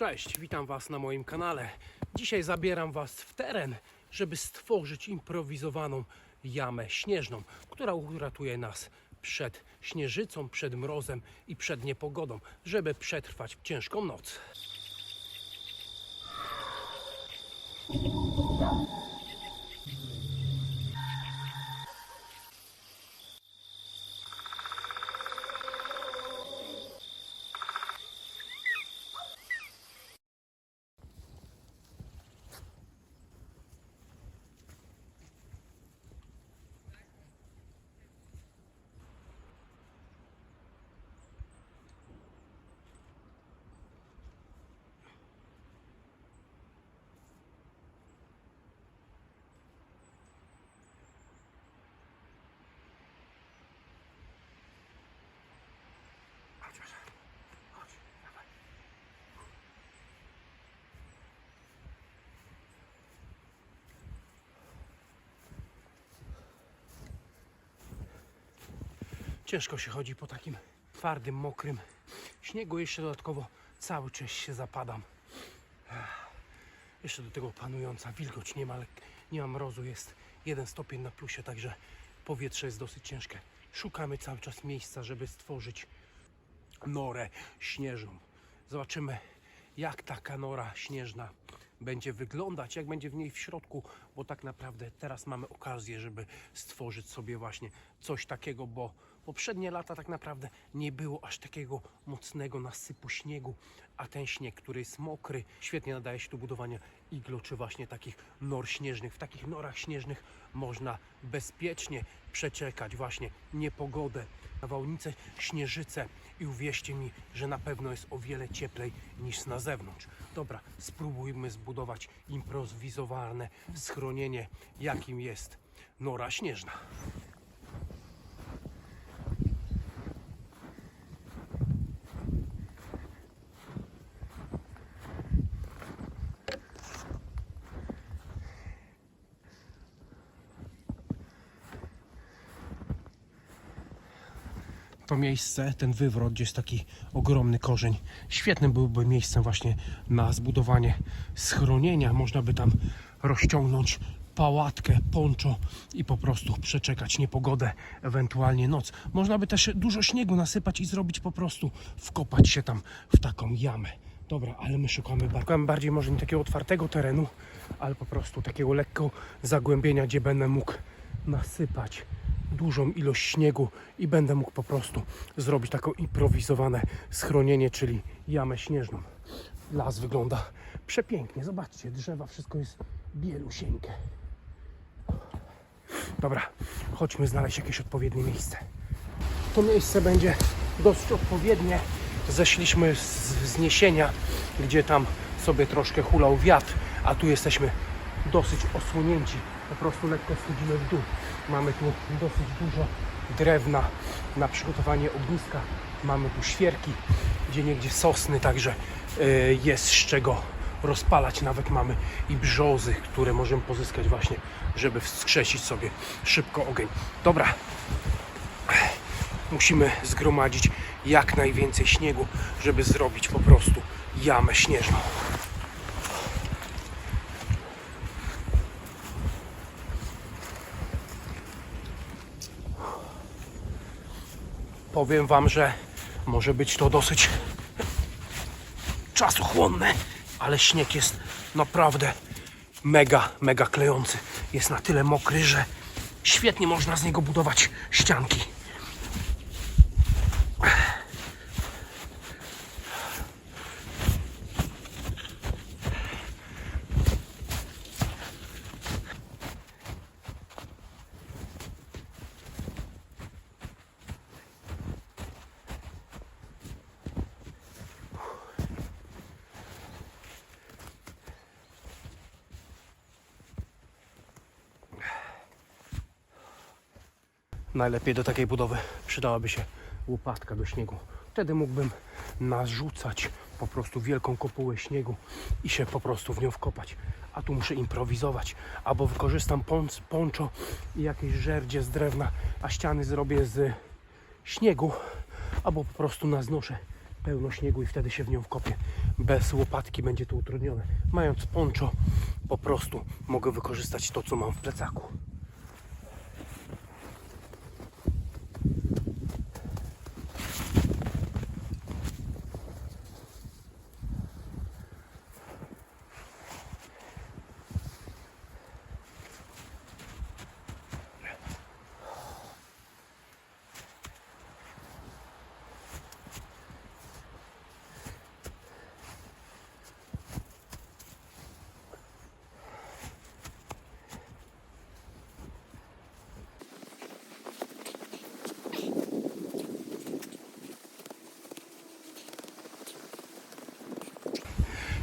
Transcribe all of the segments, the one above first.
Cześć, witam Was na moim kanale. Dzisiaj zabieram Was w teren, żeby stworzyć improwizowaną jamę śnieżną, która uratuje nas przed śnieżycą, przed mrozem i przed niepogodą, żeby przetrwać ciężką noc. Ciężko się chodzi po takim twardym, mokrym śniegu. Jeszcze dodatkowo cały czas się zapadam. Jeszcze do tego panująca wilgoć. Nie ma, nie ma mrozu, jest jeden stopień na plusie, także powietrze jest dosyć ciężkie. Szukamy cały czas miejsca, żeby stworzyć norę śnieżną. Zobaczymy, jak taka nora śnieżna będzie wyglądać, jak będzie w niej w środku, bo tak naprawdę teraz mamy okazję, żeby stworzyć sobie właśnie coś takiego, bo poprzednie lata tak naprawdę nie było aż takiego mocnego nasypu śniegu, a ten śnieg, który jest mokry, świetnie nadaje się do budowania iglo, czy właśnie takich nor śnieżnych. W takich norach śnieżnych można bezpiecznie przeczekać właśnie niepogodę, nawałnice, śnieżyce i uwierzcie mi, że na pewno jest o wiele cieplej niż na zewnątrz. Dobra, spróbujmy zbudować improwizowane schronienie, jakim jest nora śnieżna. To miejsce, ten wywrot, gdzie jest taki ogromny korzeń. Świetnym byłby miejscem właśnie na zbudowanie schronienia. Można by tam rozciągnąć pałatkę, poncho i po prostu przeczekać niepogodę, ewentualnie noc. Można by też dużo śniegu nasypać i zrobić po prostu, wkopać się tam w taką jamę. Dobra, ale my szukamy, szukamy bardziej może nie takiego otwartego terenu, ale po prostu takiego lekko zagłębienia, gdzie będę mógł nasypać dużą ilość śniegu i będę mógł po prostu zrobić taką improwizowane schronienie, czyli jamę śnieżną. Las wygląda przepięknie. Zobaczcie, drzewa, wszystko jest bielusieńkie. Dobra, chodźmy znaleźć jakieś odpowiednie miejsce. To miejsce będzie dosyć odpowiednie. Zeszliśmy z wzniesienia, gdzie tam sobie troszkę hulał wiatr, a tu jesteśmy dosyć osłonięci. Po prostu lekko schodzimy w dół. Mamy tu dosyć dużo drewna na przygotowanie ogniska. Mamy tu świerki, gdzie niegdzie sosny, także y, jest z czego rozpalać. Nawet mamy i brzozy, które możemy pozyskać właśnie, żeby wskrzesić sobie szybko ogień. Dobra, musimy zgromadzić jak najwięcej śniegu, żeby zrobić po prostu jamę śnieżną. Powiem Wam, że może być to dosyć czasochłonne, ale śnieg jest naprawdę mega, mega klejący. Jest na tyle mokry, że świetnie można z niego budować ścianki. Najlepiej do takiej budowy przydałaby się łopatka do śniegu. Wtedy mógłbym narzucać po prostu wielką kopułę śniegu i się po prostu w nią wkopać. A tu muszę improwizować. Albo wykorzystam pąc, i jakieś żerdzie z drewna, a ściany zrobię z śniegu, albo po prostu naznoszę pełno śniegu i wtedy się w nią wkopie. Bez łopatki będzie to utrudnione. Mając poncho, po prostu mogę wykorzystać to, co mam w plecaku.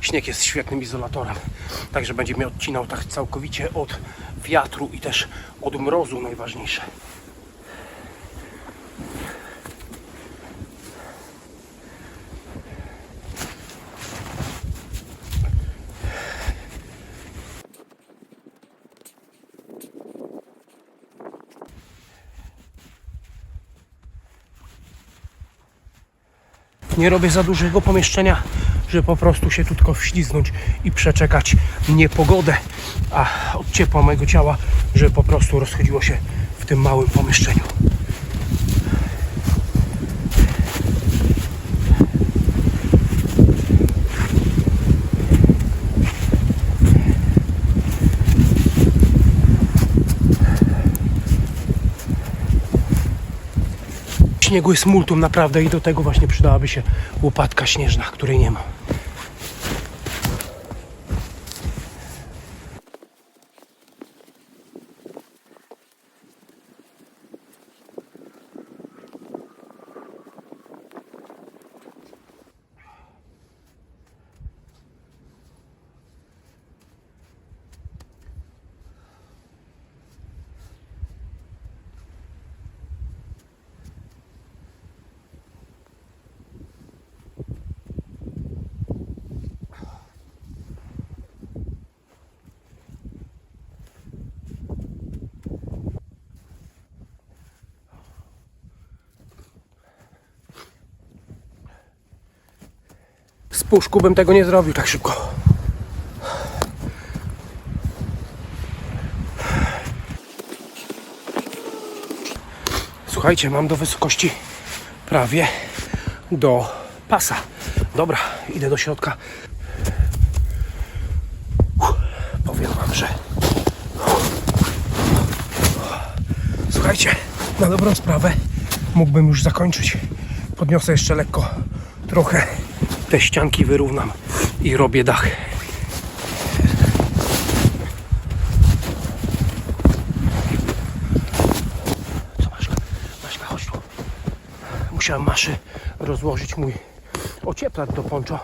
Śnieg jest świetnym izolatorem, także będzie mnie odcinał tak całkowicie od wiatru i też od mrozu najważniejsze. Nie robię za dużego pomieszczenia, żeby po prostu się tu tylko wślizgnąć i przeczekać niepogodę, a od ciepła mojego ciała, żeby po prostu rozchodziło się w tym małym pomieszczeniu. Śniegu jest multum naprawdę i do tego właśnie przydałaby się łopatka śnieżna, której nie ma. Z puszku bym tego nie zrobił tak szybko. Słuchajcie, mam do wysokości prawie do pasa. Dobra, idę do środka. Uff, Powiem wam, że. Słuchajcie, na dobrą sprawę mógłbym już zakończyć. Podniosę jeszcze lekko trochę te ścianki wyrównam i robię dach. Co Maśka? Maśka, chodź tu. Musiałem Maszy rozłożyć mój ocieplacz do poncho,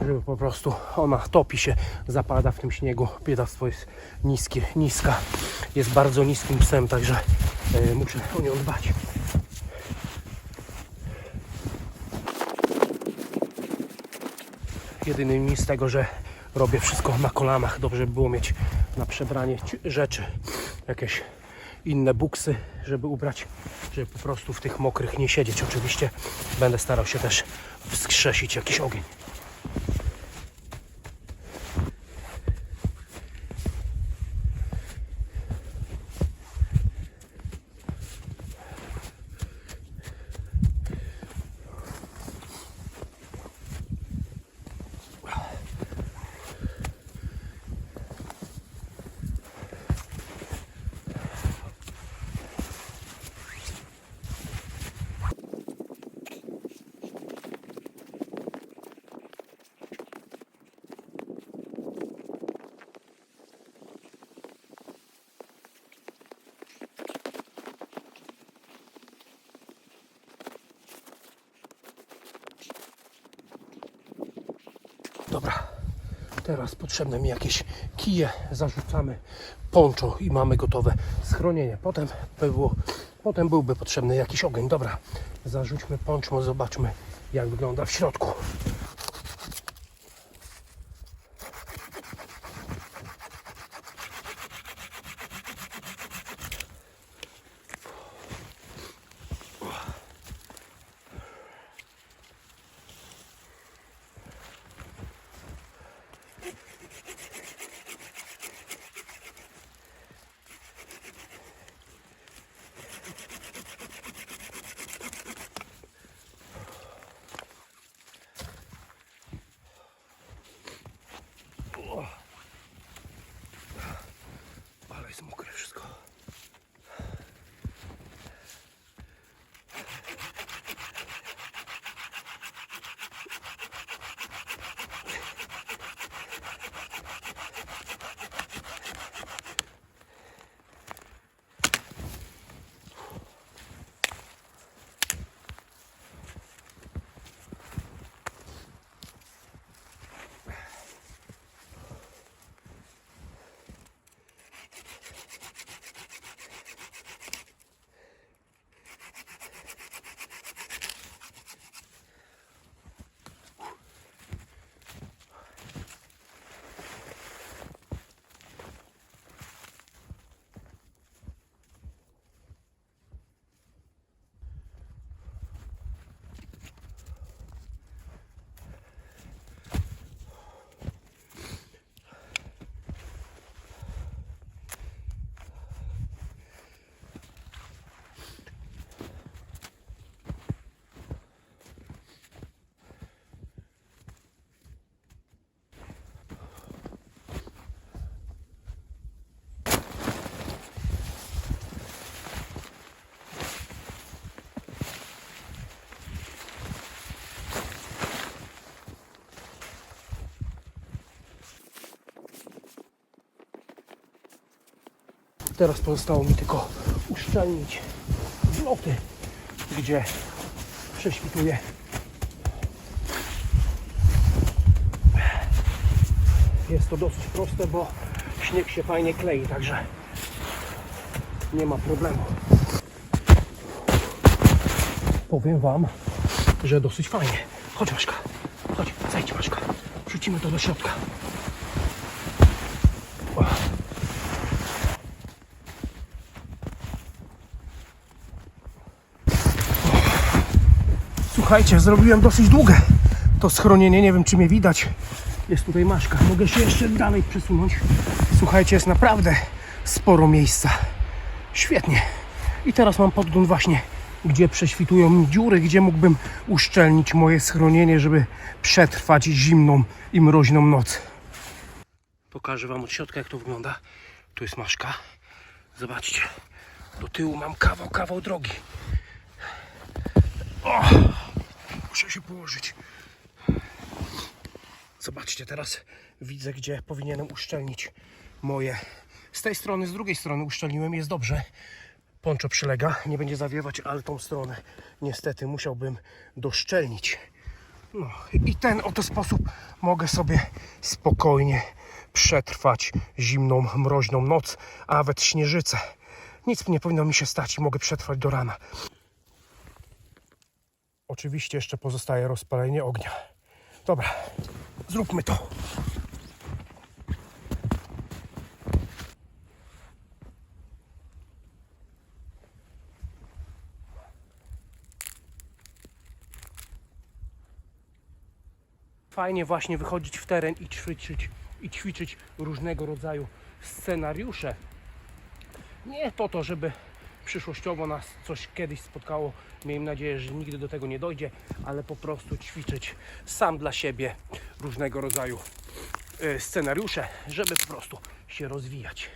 żeby po prostu ona topi się, zapada w tym śniegu. Biedactwo jest niskie, niska. Jest bardzo niskim psem, także e, muszę o nią dbać. Jedyny minus tego, że robię wszystko na kolanach. Dobrze by było mieć na przebranie rzeczy, jakieś inne buksy, żeby ubrać, żeby po prostu w tych mokrych nie siedzieć. Oczywiście będę starał się też wskrzesić jakiś ogień. Dobra, teraz potrzebne mi jakieś kije, zarzucamy poncho i mamy gotowe schronienie. Potem, by było, potem byłby potrzebny jakiś ogień. Dobra, zarzućmy poncho, zobaczmy jak wygląda w środku. Teraz pozostało mi tylko uszczelnić zloty, gdzie prześwituje Jest to dosyć proste, bo śnieg się fajnie klei, także nie ma problemu. Powiem Wam, że dosyć fajnie. Chodź Maszka, chodź, zejdź Maszka. Wrzucimy to do środka. Słuchajcie, zrobiłem dosyć długie to schronienie. Nie wiem, czy mnie widać. Jest tutaj Maszka. Mogę się jeszcze dalej przesunąć. Słuchajcie, jest naprawdę sporo miejsca. Świetnie. I teraz mam podgląd właśnie, gdzie prześwitują mi dziury, gdzie mógłbym uszczelnić moje schronienie, żeby przetrwać zimną i mroźną noc. Pokażę Wam od środka, jak to wygląda. Tu jest Maszka. Zobaczcie. Do tyłu mam kawał, kawał drogi. Muszę się położyć. Zobaczcie, teraz widzę, gdzie powinienem uszczelnić moje. Z tej strony, z drugiej strony uszczelniłem, jest dobrze. Ponczo przylega, nie będzie zawiewać, ale tą stronę niestety musiałbym doszczelnić. No i ten oto sposób mogę sobie spokojnie przetrwać zimną, mroźną noc, a nawet śnieżycę. Nic nie powinno mi się stać i mogę przetrwać do rana. Oczywiście jeszcze pozostaje rozpalenie ognia. Dobra, zróbmy to. Fajnie właśnie wychodzić w teren i ćwiczyć, i ćwiczyć różnego rodzaju scenariusze. Nie po to, żeby przyszłościowo nas coś kiedyś spotkało. Miejmy nadzieję, że nigdy do tego nie dojdzie, ale po prostu ćwiczyć sam dla siebie różnego rodzaju y, scenariusze, żeby po prostu się rozwijać.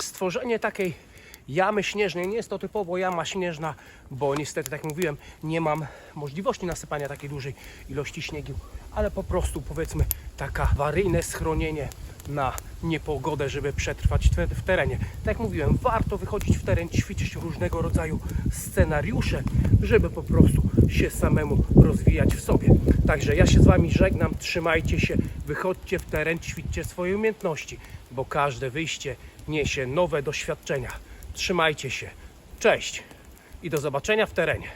Stworzenie takiej jamy śnieżnej nie jest to typowo jama śnieżna, bo niestety, tak jak mówiłem, nie mam możliwości nasypania takiej dużej ilości śniegu, ale po prostu powiedzmy taka awaryjne schronienie na niepogodę, żeby przetrwać w te- w terenie. Tak jak mówiłem, warto wychodzić w teren, ćwiczyć różnego rodzaju scenariusze, żeby po prostu się samemu rozwijać w sobie. Także ja się z Wami żegnam, trzymajcie się, wychodźcie w teren, ćwiczcie swoje umiejętności, bo każde wyjście niesie nowe doświadczenia. Trzymajcie się. Cześć i do zobaczenia w terenie.